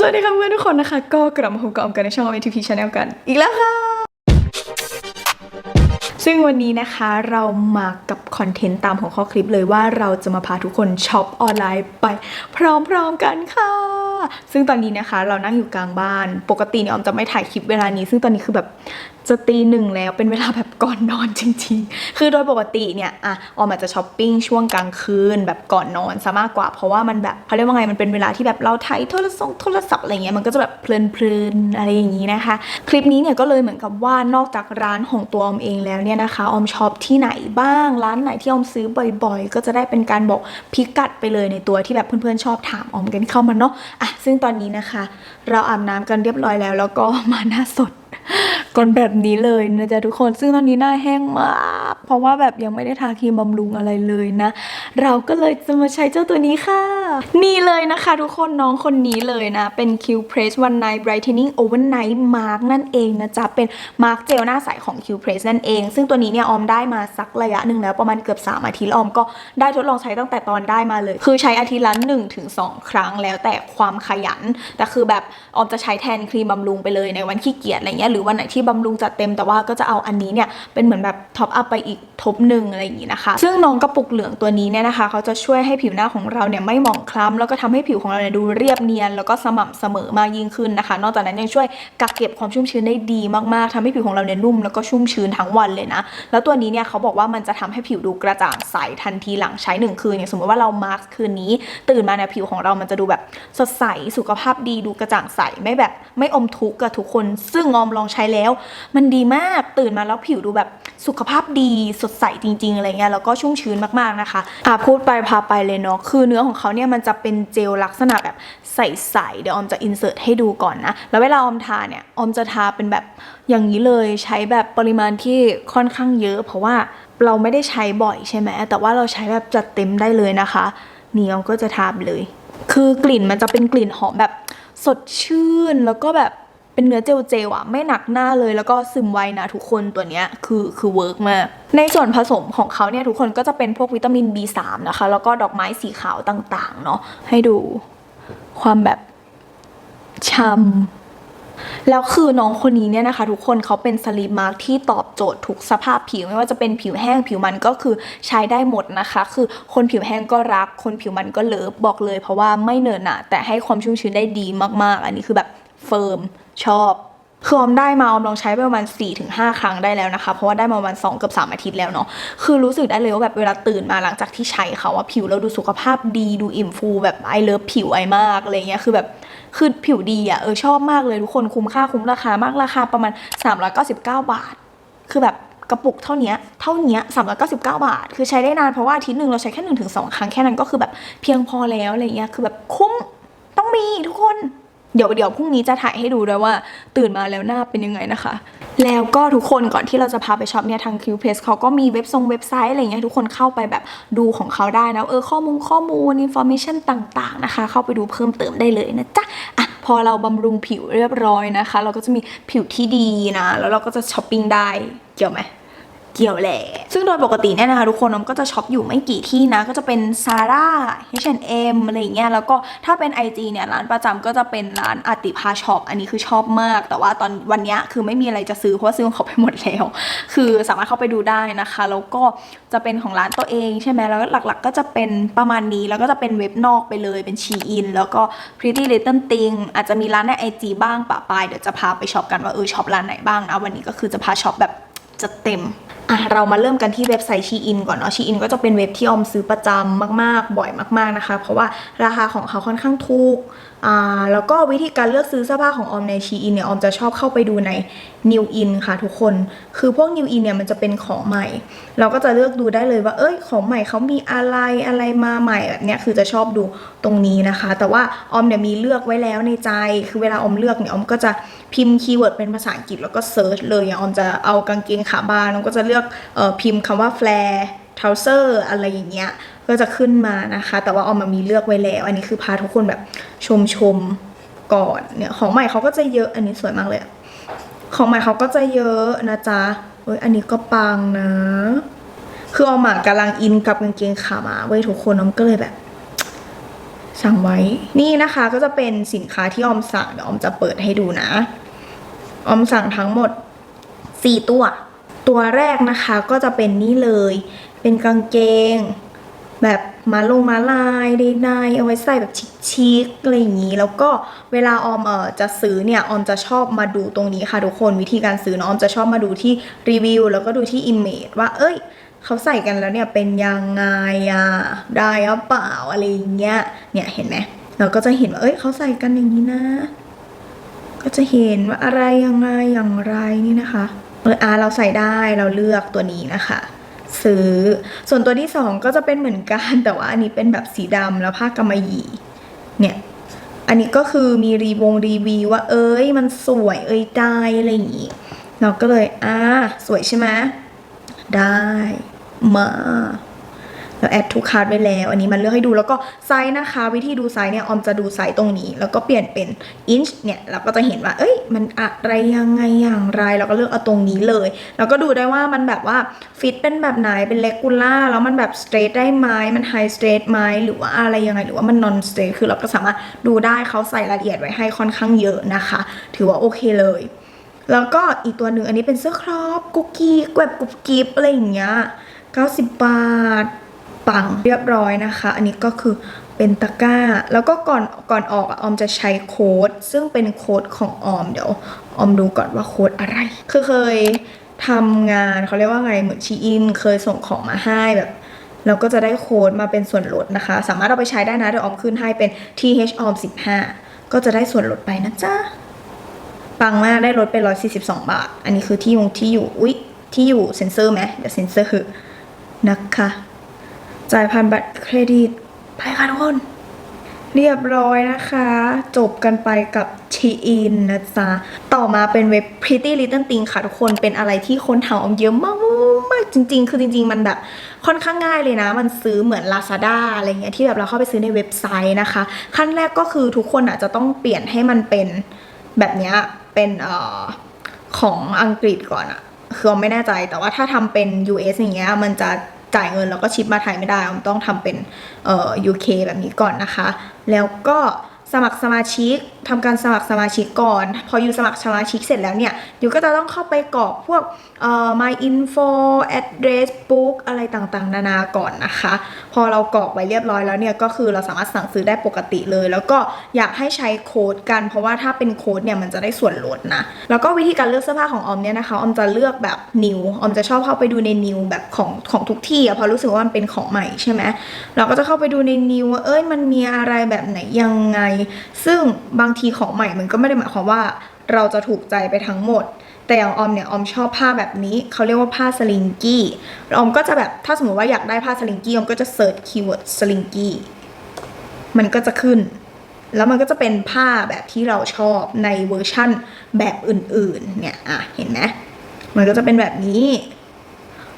สวัสดีค่ะเพื่อนทุกคนนะคะ ก็กลับมาพบกับออมกันในช่อง ATP Channel กัน อีกแล้วค่ะ ซึ่งวันนี้นะคะเรามากับคอนเทนต์ตามของข้อคลิปเลยว่าเราจะมาพาทุกคนช็อปออนไลน์ไปพร้อมๆกันค่ะ ซึ่งตอนนี้นะคะเรานั่งอยู่กลางบ้าน ปกติเนี่ยออมจะไม่ถ่ายคลิปเวลานี้ ซึ่งตอนนี้คือแบบ จะตีหนึ่งแล้วเป็นเวลาแบบก่อนนอนจริงๆ คือโดยปกติเนี่ยอะออมอาจจะช้อปปิ้งช่วงกลางคืนแบบก่อนนอนซะมากกว่า เพราะว่ามันแบบเขาเรียกว่าไงมันเป็นเวลาที่แบบเราถ่ายโทรศัพท์โทรศัพท์อะไรเงี้ยมันก็จะแบบเพลินๆอะไรอย่างนี้นะคะ คลิปนี้เนี่ยก็เลยเหมือนกับว่านอกจากร้านของตัวออมเองแล้วเนี่ยนะคะออมช็อปที่ไหนบ้างร้านไหนที่ออมซื้อบ่อยๆ ก็จะได้เป็นการบอกพิกัดไปเลยในตัวที่แบบเพื่อนๆชอบถามออมกันเข้ามาเนาะอะซึ่งตอนนี้นะคะ เราอาบน้ำกันเรียบร้อยแล้ว แล้วก็มาหน้าสด ก่อนแบบนี้เลยนะจ๊ะทุกคน ซึ่งตอนนี้หน้าแห้งมาก เพราะว่าแบบยังไม่ได้ทาครีมบำรุงอะไรเลยนะ เราก็เลยจะมาใช้เจ้าตัวนี้ค่ะ นี่เลยนะคะทุกคนน้องคนนี้เลยนะ เป็น Q Press One Night Brightening Overnight Mark นั่นเองนะจ๊ะ เป็นมาร์กเจลหน้าใสของ Q Press นั่นเอง ซึ่งตัวนี้เนี่ยออมได้มาสักระยะหนึ่งแล้วประมาณเกือบ 3 อาทิตย์แล้วออมก็ได้ทดลองใช้ตั้งแต่ตอนได้มาเลย คือใช้อาทิตย์ละ1ถึง2ครั้งแล้วแต่ความขยัน แต่คือแบบออมจะใช้แทนครีมบำรุงไปเลยในวันขี้เกียจอะไรเงี้ยหรือวันไหนที่บำรุงจัดเต็มแต่ว่าก็จะเอาอันนี้เนี่ยเป็นเหมือนแบบท็อปอัพไปอีกทบหนึ่งอะไรอย่างงี้นะคะ ซึ่งน้องกระปุกเหลืองตัวนี้เนี่ยนะคะเขาจะช่วยให้ผิวหน้าของเราเนี่ยไม่หมองคล้ำแล้วก็ทำให้ผิวของเราเนี่ยดูเรียบเนียน แล้วก็สม่ำเสมอมากยิ่งขึ้นนะคะ นอกจากนั้นยังช่วยกักเก็บความชุ่มชื้นได้ดีมากๆทำให้ผิวของเราเนี่ยนุ่มแล้วก็ชุ่มชื้นทั้งวันเลยนะ แล้วตัวนี้เนี่ยเขาบอกว่ามันจะทำให้ผิวดูกระจ่างใสทันทีหลังใช้หนึ่งคืนอย่างสมมติว่าเรามาร์กคืนนี้ ตื่นมาเนี่ยผิวของเรามันจะดูแบบสดใสสุขภาพดีดูกระจ่างใสไม่แบบไม่อมทุกข์กับทุกคน ซึ่งออมลองใช้แล้ว มันดีมากตื่นมาแล้วผิวดูแบบสุขภาพดีสดใสจริงๆอะไรเงี้ยแล้วก็ชุ่มชื้นมากๆนะคะอะพูดไปพาไปเลยเนาะคือเนื้อของเขาเนี่ยมันจะเป็นเจลลักษณะแบบใสๆเดี๋ยวออมจะอินเสิร์ตให้ดูก่อนนะแล้วเวลาออมทาเนี่ยออมจะทาเป็นแบบอย่างนี้เลยใช้แบบปริมาณที่ค่อนข้างเยอะ เพราะว่าเราไม่ได้ใช้บ่อยใช่ไหมแต่ว่าเราใช้แบบจัดเต็มได้เลยนะคะนี่ออมก็จะทาเลย คือกลิ่นมันจะเป็นกลิ่นหอมแบบสดชื่นแล้วก็แบบ เป็นเนื้อเจลเจลอะไม่หนักหน้าเลยแล้วก็ซึมไวนะทุกคนตัวเนี้ยคือคือเวิร์กมาก ในส่วนผสมของเขาเนี่ยทุกคนก็จะเป็นพวกวิตามิน B3 นะคะ แล้วก็ดอกไม้สีขาวต่างๆเนาะให้ดูความแบบช่ำแล้วคือน้องคนนี้เนี่ยนะคะ ทุกคนเขาเป็นสลีปมาร์กที่ตอบโจทย์ทุกสภาพผิวไม่ว่าจะเป็นผิวแห้งผิวมันก็คือใช้ได้หมดนะคะ คือคนผิวแห้งก็รัก คนผิวมันก็เลิฟบอกเลย เพราะว่าไม่เนินหนะแต่ให้ความชุ่มชื้นได้ดีมากๆ อันนี้คือแบบเฟิร์ม ชอบคือออมได้มาออมลองใช้ไปประมาณ4-5ถึงหครั้งได้แล้วนะคะ เพราะว่าได้มาประมาณ2เกือบ3อาทิตย์แล้วเนาะคือรู้สึกได้เลยว่าแบบเวลาตื่นมาหลังจากที่ใช้เขาว่าผิวเราดูสุขภาพดีดูอิ่มฟู แบบไอเลิฟผิวไอมากอะไรเงี้ยคือแบบคือผิวดีอะเออชอบมากเลยทุกคนคุ้มค่าคุ้มราคามากราคาประมาณ 399 บาท คือแบบกระปุกเท่านี้เท่านี้สามร้อย399บเก้าบาท คือใช้ได้นานเพราะว่าอาทิตย์หนึ่งเราใช้แค่1นถึงสองครั้งแค่นั้นก็คือแบบเพียงพอแล้วอะไรเงี้ยคือแบบคุ้มต้องมีทุกคน เดี๋ยวเดี๋ยวพรุ่งนี้จะถ่ายให้ดูด้วยว่า ตื่นมาแล้วหน้าเป็นยังไงนะคะ แล้วก็ทุกคนก่อนที่เราจะพาไปช็อปเนี่ยทาง Q p a c e เขาก็มีเว็บทรงเว็บไซต์อะไรเงี้ยทุกคนเข้าไปแบบดูของเขาได้นะเออข้อมูลข้อมูลอินโฟมิชันต่างๆนะคะ เข้าไปดูเพิ่มเติมได้เลยนะจ๊ะอะพอเราบำรุงผิวเรียบร้อยนะคะ เราก็จะมีผิวที่ดีนะ แล้วเราก็จะช้อปปิ้งได้เกี่ยวไหม เกี่ยวแหละ ซึ่งโดยปกติเนี่ยนะคะทุกคนน้องก็จะช็อปอยู่ไม่กี่ที่นะ ก็จะเป็น Zara H&M อะไรเงี้ย แล้วก็ถ้าเป็น IG เนี่ยร้านประจำก็จะเป็นร้านอติภาช็อป อันนี้คือชอบมาก แต่ว่าตอนวันเนี้ยคือไม่มีอะไรจะซื้อเพราะว่าซื้อของเขาไปหมดแล้ว คือสามารถเข้าไปดูได้นะคะ แล้วก็จะเป็นของร้านตัวเองใช่ไหมแล้วหลักๆ ก็จะเป็นประมาณนี้ แล้วก็จะเป็นเว็บนอกไปเลยเป็นชีอิน แล้วก็ Pretty Little Thing อาจจะมีร้านใน IG บ้างปะปายเดี๋ยวจะพาไปช็อปกันว่าเออช็อปร้านไหนบ้างนะวันนี้ก็คือจะพาช็อปแบบ จะเต็มอะเรามาเริ่มกันที่เว็บไซต์ชีอินก่อนเนาะชีอินก็จะเป็นเว็บที่ออมซื้อประจำมากๆ บ่อยมาก ๆนะคะ เพราะว่าราคาของเขาค่อนข้างถูก อ่าแล้วก็วิธีการเลือกซื้อเสื้อผ้าของออมในชีอินเนี่ยออมจะชอบเข้าไปดูใน New In ค่ะทุกคน คือพวก New In เนี่ยมันจะเป็นของใหม่ เราก็จะเลือกดูได้เลยว่าเอ้ยของใหม่เขามีอะไรอะไรมาใหม่แบบเนี้ยคือจะชอบดูตรงนี้นะคะ แต่ว่าออมเนี่ยมีเลือกไว้แล้วในใจ คือเวลาออมเลือกเนี่ยออมก็จะพิมพ์คีย์เวิร์ดเป็นภาษาอังกฤษแล้วก็เซิร์ชเลยอย่างออมจะเอากางเกงขาบานออมก็จะเลือกออพิมพ์คำว่า flare trouser อะไรอย่างเงี้ย ก็จะขึ้นมานะคะ แต่ว่าออมมามีเลือกไว้แล้ว อันนี้คือพาทุกคนแบบชมชมก่อนเนี่ยของใหม่เขาก็จะเยอะอันนี้สวยมากเลย ของใหม่เขาก็จะเยอะนะจ๊ะเอ้ยอันนี้ก็ปังนะ คือออมอะกำลังอินกับกางเกงขามาเว้ยทุกคนออมก็เลยแบบ สั่งไว้ นี่นะคะก็จะเป็นสินค้าที่ออมสั่งเดี๋ยวออมจะเปิดให้ดูนะ ออมสั่งทั้งหมด4ตัว ตัวแรกนะคะก็จะเป็นนี่เลย เป็นกางเกง แบบมาลงมาลายใดๆเอาไว้ใส่แบบชิคๆอะไรอย่างนี้ แล้วก็เวลาออมเออจะซื้อเนี่ยออมจะชอบมาดูตรงนี้ค่ะทุกคนวิธีการซื้อเนอะออมจะชอบมาดูที่รีวิวแล้วก็ดูที่อิมเมจว่าเอ้ยเขาใส่กันแล้วเนี่ยเป็นยังไงอะได้หรือเปล่าอะไรอย่างเงี้ยเนี่ยเห็นไหมเราก็จะเห็นว่าเอ้ยเขาใส่กันอย่างนี้นะ ก็จะเห็นว่าอะไรยังไงอย่างไรนี่นะคะเอออาเราใส่ได้เราเลือกตัวนี้นะคะ ซื้อ ส่วนตัวที่สองก็จะเป็นเหมือนกันแต่ว่าอันนี้เป็นแบบสีดำแล้วผ้ากำมะหยี่เนี่ยอันนี้ก็คือมีรีวงรีวิวว่าเอ้ยมันสวยเอ้ยได้อะไรอย่างงี้เราก็เลยอ่าสวยใช่ไหมได้มา แล้วแอดทูคาร์ดไว้แล้ว อันนี้มันเลือกให้ดูแล้วก็ไซส์นะคะ วิธีดูไซส์เนี่ยออมจะดูไซส์ตรงนี้ แล้วก็เปลี่ยนเป็นอินช์เนี่ยเราก็จะเห็นว่า เอ้ย มันอะไรยังไงอย่างไรเราก็เลือกเอาตรงนี้เลย แล้วก็ดูได้ว่ามันแบบว่าฟิตเป็นแบบไหนเป็นเลกูล่าแล้วมันแบบสเตรทได้ไหมมันไฮสเตรทไหมหรือว่าอะไรยังไงหรือว่ามันนอนสเตรทคือเราก็สามารถดูได้เขาใส่รายละเอียดไว้ให้ค่อนข้างเยอะนะคะ ถือว่าโอเคเลยแล้วก็อีกตัวหนึ่งอันนี้เป็นเสื้อครอปกุ๊กกี้แบบกุบกิบอะไรอย่างเงี้ย 90 บาท ปังเรียบร้อยนะคะ อันนี้ก็คือเป็นตะกร้า แล้วก็ก่อนก่อนออกออมจะใช้โค้ด ซึ่งเป็นโค้ดของออมเดี๋ยวออมดูก่อนว่าโค้ดอะไร คือเคยทำงานเขาเรียกว่าไงเหมือนชีอิน เคยส่งของมาให้แบบเราก็จะได้โค้ดมาเป็นส่วนลดนะคะ สามารถเอาไปใช้ได้นะเดี๋ยวออมขึ้นให้เป็น th ออม15 ก็จะได้ส่วนลดไปนะจ๊ะ ปังมากได้ลดไป 142 บาท อันนี้คือที่ยงที่อยู่อุ๊ยที่อยู่เซ็นเซอร์ไหมเดี๋ยวเซ็นเซอร์คือนะคะ จ่ายผ่านบัตรเครดิตไปค่ะทุกคน เรียบร้อยนะคะ จบกันไปกับชีอินนะจ๊ะ ต่อมาเป็นเว็บ Pretty Little Thing ค่ะทุกคนเป็นอะไรที่คนถามออมเยอะมากมากจริง ๆ คือจริง ๆ มันแบบค่อนข้างง่ายเลยนะ มันซื้อเหมือน Lazada อะไรเงี้ยที่แบบเราเข้าไปซื้อในเว็บไซต์นะคะ ขั้นแรกก็คือทุกคนอาจจะต้องเปลี่ยนให้มันเป็นแบบเนี้ยเป็นเอ่อของอังกฤษก่อนอะคือไม่แน่ใจแต่ว่าถ้าทำเป็น US อย่างเงี้ยมันจะ จ่ายเงินแล้วก็ชิปมาไทยไม่ได้ออมต้องทำเป็นเอ่อ UK แบบนี้ก่อนนะคะ แล้วก็ สมัครสมาชิกทำการสมัครสมาชิกก่อน พออยู่สมัครสมาชิกเสร็จแล้วเนี่ยอยู่ก็จะต้องเข้าไปกรอกพวกเอ่อ my info address book อะไรต่างๆ นานาก่อนนะคะ พอเรากรอกไว้เรียบร้อยแล้วเนี่ยก็คือเราสามารถสั่งซื้อได้ปกติเลย แล้วก็อยากให้ใช้โค้ดกัน เพราะว่าถ้าเป็นโค้ดเนี่ยมันจะได้ส่วนลดนะ แล้วก็วิธีการเลือกเสื้อผ้าของออมเนี่ยนะคะออมจะเลือกแบบนิวออมจะชอบเข้าไปดูในนิวแบบของของทุกที่อะพราะรู้สึกว่ามันเป็นของใหม่ใช่ไหมเราก็จะเข้าไปดูในนิวว่าเอ้ยมันมีอะไรแบบไหนยังไงซึ่งบางทีของใหม่มันก็ไม่ได้หมายความว่าเราจะถูกใจไปทั้งหมด แต่อย่างออมเนี่ยออมชอบผ้าแบบนี้เขาเรียกว่าผ้าสลิงกี้ออมก็จะแบบถ้าสมมติว่าอยากได้ผ้าสลิงกี้ออมก็จะเสิร์ชคีย์เวิร์ดสลิงกี้มันก็จะขึ้น แล้วมันก็จะเป็นผ้าแบบที่เราชอบในเวอร์ชั่นแบบอื่นๆเนี่ยอะเห็นไหมมันก็จะเป็นแบบนี้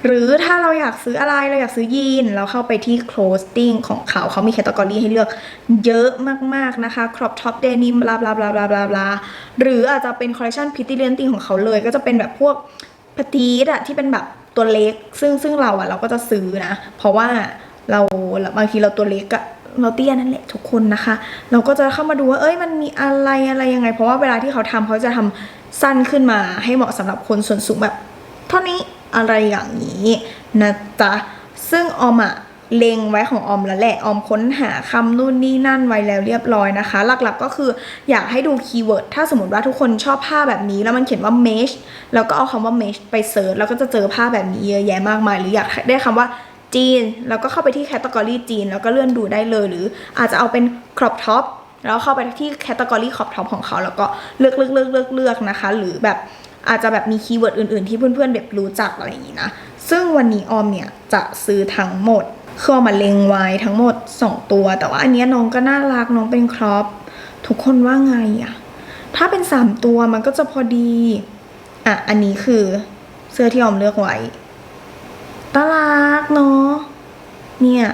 หรือถ้าเราอยากซื้ออะไรเราอยากซื้อยีน เราเข้าไปที่ clothing ของเขาเขามีแคตตากรีให้เลือกเยอะมากๆนะคะ crop top denim บลาบลาบลาบลาบลาบลาหรืออาจจะเป็น collection pretty l i t t y ของเขาเลย ก็จะเป็นแบบพวกพตีดอะที่เป็นแบบตัวเล็ก ซึ่งซึ่งเราอะเราก็จะซื้อนะ เพราะว่าเราบางทีเราตัวเล็กอะเราเตี้ยนั่นแหละทุกคนนะคะ เราก็จะเข้ามาดูว่าเอ้ยมันมีอะไรอะไรยังไง เพราะว่าเวลาที่เขาทำเขาจะทำสั้นขึ้นมาให้เหมาะสำหรับคนส่วนสูงแบบเท่านี้ อะไรอย่างนี้นะจ๊ะซึ่งออมอะเล็งไว้ของออมแล้วแหละออมค้นหาคำนู่นนี่นั่นไว้แล้วเรียบร้อยนะคะ หลักๆก็คืออยากให้ดูคีย์เวิร์ดถ้าสมมติว่าทุกคนชอบผ้าแบบนี้ แล้วมันเขียนว่า mesh แล้วก็เอาคำว่า mesh ไปเซิร์ชแล้วก็จะเจอผ้าแบบนี้เยอะแยะมากมาย หรืออยากได้คำว่าจีน แล้วก็เข้าไปที่แคตตากรีจีน แล้วก็เลื่อนดูได้เลย หรืออาจจะเอาเป็น crop top แล้วเข้าไปที่แคตตากรี crop top ของเขา แล้วก็เลือกเลือกเลือกเลือกเลือกนะคะ หรือแบบ อาจจะแบบมีคีย์เวิร์ดอื่นๆ ที่เพื่อนๆแบบรู้จักอะไรอย่างนี้นะ ซึ่งวันนี้ออมเนี่ยจะซื้อทั้งหมดคือออมมาเลงไว้ทั้งหมด 2 ตัว แต่ว่าอันนี้น้องก็น่ารักน้องเป็นครอปทุกคนว่าไงอะถ้าเป็น 3 ตัวมันก็จะพอดีอะอันนี้คือเสื้อที่ออมเลือกไว้น่ารักเนาะเนี่ย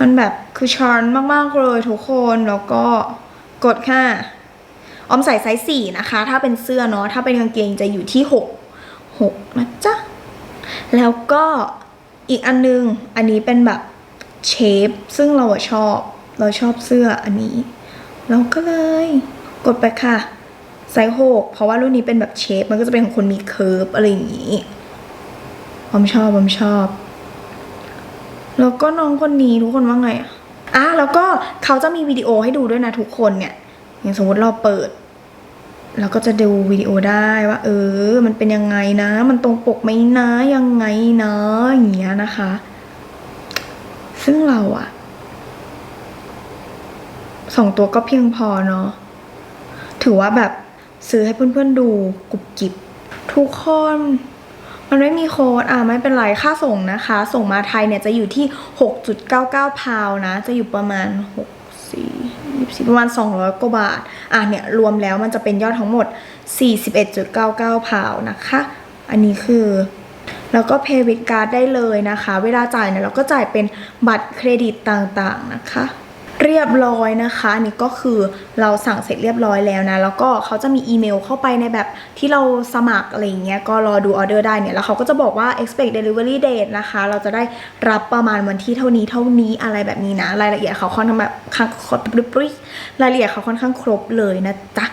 มันแบบคือชอนมาก ๆ เลยทุกคนแล้วก็กดค่ะ ออมใส่ไซส์สี่นะคะ ถ้าเป็นเสื้อเนาะถ้าเป็นกางเกงจะอยู่ที่หกหกนะจ๊ะ แล้วก็อีกอันนึง อันนี้เป็นแบบเชฟซึ่งเราชอบ เราชอบเสื้ออันนี้ เราก็เลย กดไปค่ะไซส์หกเพราะว่ารุ่นนี้เป็นแบบเชฟมันก็จะเป็นของคนมีเคิร์ฟอะไรอย่างนี้ผมชอบผมชอบ แล้วก็น้องคนนี้ทุกคนว่าไงอะอะแล้วก็เขาจะมีวิดีโอให้ดูด้วยนะทุกคนเนี่ย อย่างสมมติเราเปิด เราก็จะดูวิดีโอได้ว่า เออ มันเป็นยังไงนะ มันตรงปกไหมนะยังไงนะอย่างเงี้ยนะคะ ซึ่งเราอะสองตัวก็เพียงพอเนาะถือว่าแบบซื้อให้เพื่อนๆดูกุบกิบทุกคนมันไม่มีโค้ดอะไม่เป็นไร ค่าส่งนะคะ ส่งมาไทยเนี่ยจะอยู่ที่ 6.99 พาวนะ จะอยู่ประมาณ 6 24ประมาณ 200 กว่าบาท อะเนี่ย รวมแล้วมันจะเป็นยอดทั้งหมด 41.99 พาวนะคะ อันนี้คือ แล้วก็เพย์วิดการ์ดได้เลยนะคะ เวลาจ่ายเนี่ยเราก็จ่ายเป็นบัตรเครดิตต่างๆนะคะ เรียบร้อยนะคะนี่ก็คือเราสั่งเสร็จเรียบร้อยแล้วนะ แล้วก็เขาจะมีอีเมลเข้าไปในแบบที่เราสมัครอะไรเงี้ยก็รอดูออเดอร์ได้เนี่ยแล้วเขาก็จะบอกว่า expect delivery date นะคะ เราจะได้รับประมาณวันที่เท่านี้เท่านี้อะไรแบบนี้นะ รายละเอียดเขาค่อนข้างแบบข้างรายละเอียดเขาค่อนข้างครบเลยนะจ๊ะ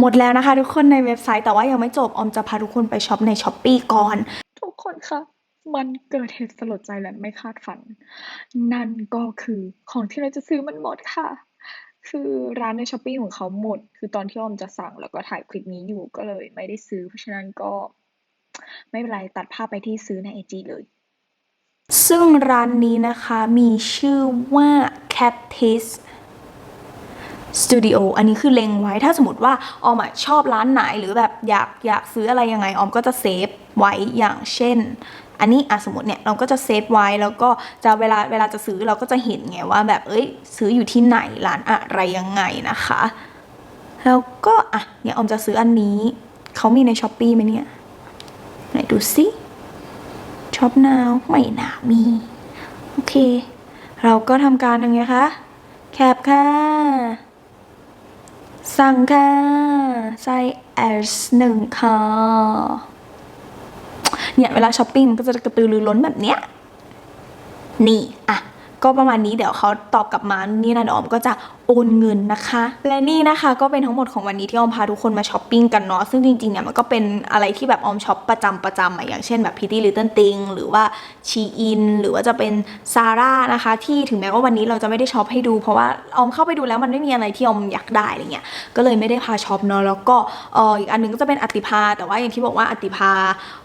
หมดแล้วนะคะ ทุกคนในเว็บไซต์แต่ว่ายังไม่จบออมจะพาทุกคนไปช็อปในช้อปปีก่อน ทุกคนค่ะ มันเกิดเหตุสลดใจและไม่คาดฝัน นั่นก็คือของที่เราจะซื้อมันหมดค่ะ คือร้านในช้อปปี้ของเขาหมด คือตอนที่ออมจะสั่งแล้วก็ถ่ายคลิปนี้อยู่ก็เลยไม่ได้ซื้อ เพราะฉะนั้นก็ไม่เป็นไรตัดภาพไปที่ซื้อในไอจีเลย ซึ่งร้านนี้นะคะมีชื่อว่า Catis Studio อันนี้คือเล็งไว้ถ้าสมมติว่าออมชอบร้านไหนหรือแบบอยากอยากซื้ออะไรยังไงออมก็จะเซฟไว้อย่างเช่น อันนี้อะสมมติเนี่ยเราก็จะเซฟไว้แล้วก็จะเวลาเวลาจะซื้อเราก็จะเห็นไงว่าแบบเอ้ยซื้ออยู่ที่ไหนร้านอะไรยังไงนะคะ แล้วก็อะเนี่ยออมจะซื้ออันนี้เขามีในช้อปปี้ไหมเนี่ยไหนดูสิช็อปนาวไม่น่ามี โอเค เราก็ทำการทำไงคะแคปค่ะ สั่งค่ะไซส์ S หนึ่งค่ะ เนี่ยเวลาช้อปปิ้งมันก็จะกระตือรือร้นแบบเนี้ยนี่อะก็ประมาณนี้เดี๋ยวเขาตอบกลับมานี่นะเดี๋ยวออมก็จะ โอนเงินนะคะ และนี่นะคะก็เป็นทั้งหมดของวันนี้ที่ออมพาทุกคนมาช้อปปิ้งกันเนาะซึ่งจริงๆเนี่ยมันก็เป็นอะไรที่แบบออมช็อปประจำประจำอะอย่างเช่นแบบ Pretty Little Thing หรือว่าชีอินหรือว่าจะเป็นซาร่านะคะที่ถึงแม้ว่าวันนี้เราจะไม่ได้ช็อปให้ดู เพราะว่าออมเข้าไปดูแล้วมันไม่มีอะไรที่ออมอยากได้อะไรเงี้ยก็เลยไม่ได้พาช็อปเนาะแล้วก็อออีกอันหนึงก็จะเป็นอติภาแต่ว่าอย่างที่บอกว่าอติภา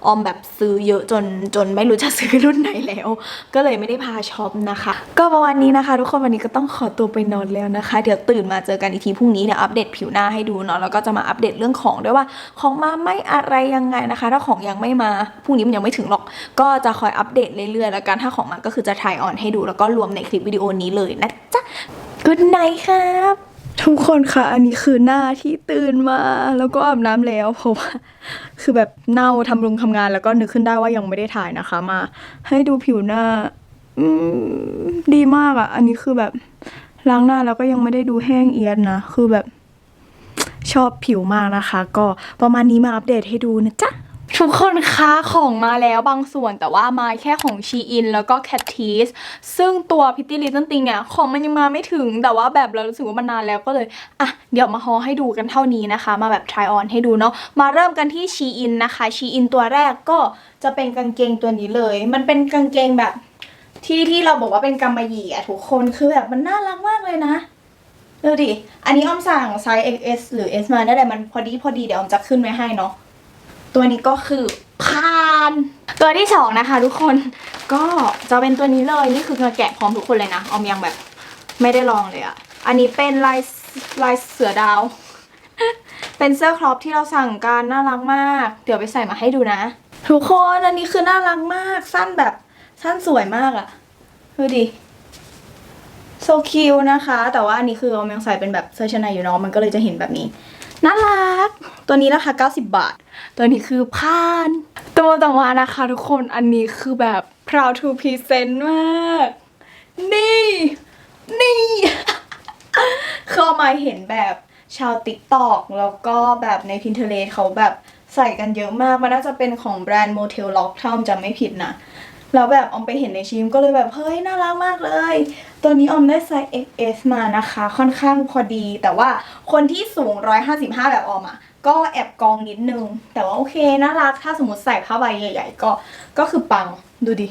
ออมแบบซื้อเยอะจนจนไม่รู้จะซื้อรุ่นไหนแล้ว ก็เลยไม่ได้พาช็อปนะคะ ก็ประมาณนี้นะคะ ทุกคนวันนี้ก็ต้องขอตัวไปนอนแล้วนะคะเดี๋ยวตื่นมาเจอกันอีกทีพรุ่งนี้เนี่ยอัปเดตผิวหน้าให้ดูเนาะแล้วก็จะมาอัปเดตเรื่องของด้วยว่าของมาไม่อะไรยังไงนะคะ ถ้าของยังไม่มาพรุ่งนี้มันยังไม่ถึงหรอก ก็จะคอยอัปเดตเรื่อยๆแล้วกันถ้าของมาก็คือจะถ่ายออนให้ดูแล้วก็รวมในคลิปวิดีโอนี้เลยนะจ๊ะ Good night ครับทุกคนค่ะ อันนี้คือหน้าที่ตื่นมาแล้วก็อาบน้ำแล้วเพราะว่าคือแบบเน่าทำรุงทำงานแล้วก็นึกขึ้นได้ว่ายังไม่ได้ถ่ายนะคะ มา ให้ดูผิวหน้า อืมดีมากอะ่ะ อันนี้คือแบบ ล้างหน้าแล้วก็ยังไม่ได้ดูแห้งเอียดนะ คือแบบชอบผิวมากนะคะ ก็ประมาณนี้มาอัปเดตให้ดูนะจ๊ะทุกคนคะของมาแล้วบางส่วนแต่ว่ามาแค่ของชีอินแล้วก็ Cat t e a s ซึ่งตัว Pretty Little Thing เนี่ยของมันยังมาไม่ถึงแต่ว่าแบบเรารู้สึกว่ามันนานแล้วก็เลยอะเดี๋ยวมาฮอให้ดูกันเท่านี้นะคะ มาแบบ try on ให้ดูเนาะมาเริ่มกันที่ชีอินนะคะชีอินตัวแรกก็จะเป็นกางเกงตัวนี้เลย มันเป็นกางเกงแบบ ที่ที่เราบอกว่าเป็นกำมะหยี่อะทุกคนคือแบบมันน่ารักมากเลยนะดูดิ อันนี้อ้อมสั่งไซส์ XS หรือ S มาได้แต่มันพอดีพอดีเดี๋ยวอ้อมจะขึ้นไว้ให้เนาะตัวนี้ก็คือพาน ตัวที่สองนะคะทุกคนก็จะเป็นตัวนี้เลยนี่คือแกะพร้อมทุกคนเลยนะออมยังแบบไม่ได้ลองเลยอะอันนี้เป็นลายลายเสือดาว เป็นเสื้อครอปที่เราสั่งกันน่ารักมาก เดี๋ยวไปใส่มาให้ดูนะ ทุกคนอันนี้คือน่ารักมากสั้นแบบ สั้นสวยมากอะดูดิโซคิวนะคะ แต่ว่าอันนี้คือออมยังใส่เป็นแบบเสื้อชั้นในอยู่เนาะมันก็เลยจะเห็นแบบนี้น่ารัก ตัวนี้ราคา 90 บาท ตัวนี้คือพาน ตัวต่อมานะคะ ทุกคนอันนี้คือแบบ proud to present มาก นี่ นี่คือเอามาเห็นแบบชาวติ๊กตอกแล้วก็แบบใน Pinterest เขาแบบใส่กันเยอะมาก มันน่าจะเป็นของแบรนด์ Motel Lock ถ้าอมจำไม่ผิดนะ แล้วแบบออมไปเห็นในชิมก็เลยแบบเฮ้ยน่ารักมากเลย ตัวนี้ออมได้ไซส์ XS มานะคะ ค่อนข้างพอดี แต่ว่าคนที่สูง 155 แบบออมอะก็แอบกองนิดนึง แต่ว่าโอเคน่ารักถ้าสมมติใส่ผ้าใบใหญ่ ๆ ก็ก็คือปังดูดิ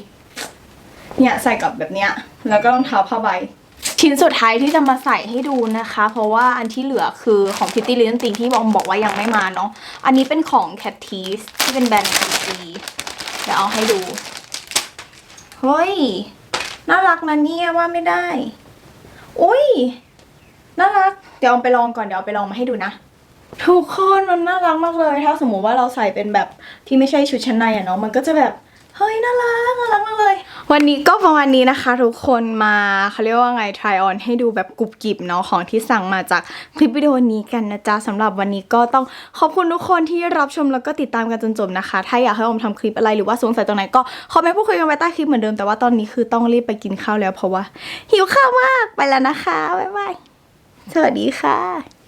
เนี่ยใส่กับแบบเนี้ยแล้วก็รองเท้าผ้าใบชิ้นสุดท้ายที่จะมาใส่ให้ดูนะคะ เพราะว่าอันที่เหลือคือของ Pretty Little Thing ที่บอมบอกว่ายังไม่มาเนาะอันนี้เป็นของ Cat Tease ที่เป็นแบรนด์ CG เดี๋ยวเอาให้ดู เฮ้ย น่ารักนะเนี่ยว่าไม่ได้ อุ้ย น่ารัก เดี๋ยวเอาไปลองก่อน เดี๋ยวเอาไปลองมาให้ดูนะ ทุกคนมันน่ารักมากเลย ถ้าสมมุติว่าเราใส่เป็นแบบที่ไม่ใช่ชุดชั้นในอะเนาะ มันก็จะแบบ เฮ้ยน่ารักน่ารักมากเลย วันนี้ก็ประมาณนี้นะคะ ทุกคนมาเขาเรียกว่าไง try on ให้ดูแบบกรุบกริบเนาะของที่สั่งมาจากคลิปวิดีโอนี้กันนะจ๊ะสำหรับวันนี้ก็ต้องขอบคุณทุกคนที่รับชมแล้วก็ติดตามกันจนจบนะคะ ถ้าอยากให้ออมทำคลิปอะไรหรือว่าสงสัยตรงไหนก็คอมเมนต์พูดคุยกันไว้ใต้คลิปเหมือนเดิมแต่ว่าตอนนี้คือต้องรีบไปกินข้าวแล้วเพราะว่าหิวข้าวมากไปแล้วนะคะบ๊ายบายสวัสดีค่ะ